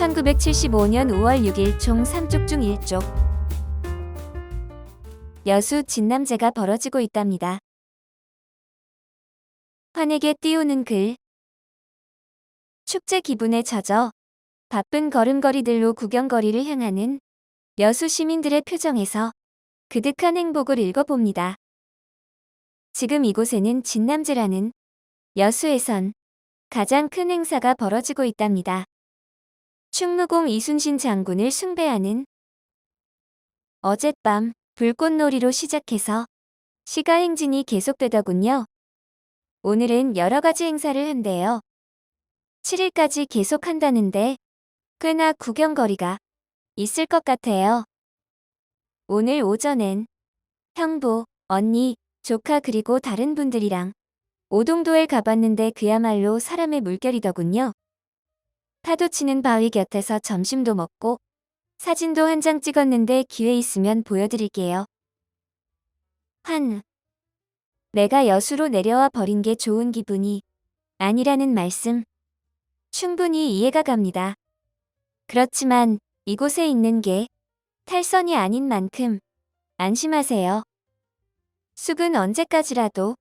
1975년 5월 6일 총 3쪽 중 1쪽. 여수 진남제가 벌어지고 있답니다. 환에게 띄우는 글. 축제 기분에 젖어 바쁜 걸음걸이들로 구경거리를 향하는 여수 시민들의 표정에서 그득한 행복을 읽어봅니다. 지금 이곳에는 진남제라는 여수에선 가장 큰 행사가 벌어지고 있답니다. 충무공 이순신 장군을 숭배하는 어젯밤 불꽃놀이로 시작해서 시가 행진이 계속되더군요. 오늘은 여러 가지 행사를 한대요. 7일까지 계속한다는데 꽤나 구경거리가 있을 것 같아요. 오늘 오전엔 형부, 언니, 조카 그리고 다른 분들이랑 오동도에 가봤는데 그야말로 사람의 물결이더군요. 파도 치는 바위 곁에서 점심도 먹고 사진도 한 장 찍었는데 기회 있으면 보여드릴게요. 환. 내가 여수로 내려와 버린 게 좋은 기분이 아니라는 말씀. 충분히 이해가 갑니다. 그렇지만 이곳에 있는 게 탈선이 아닌 만큼 안심하세요. 숙은 언제까지라도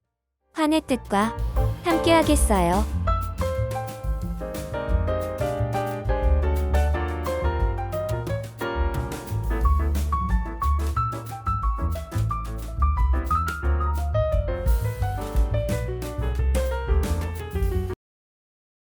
환의 뜻과 함께 하겠어요.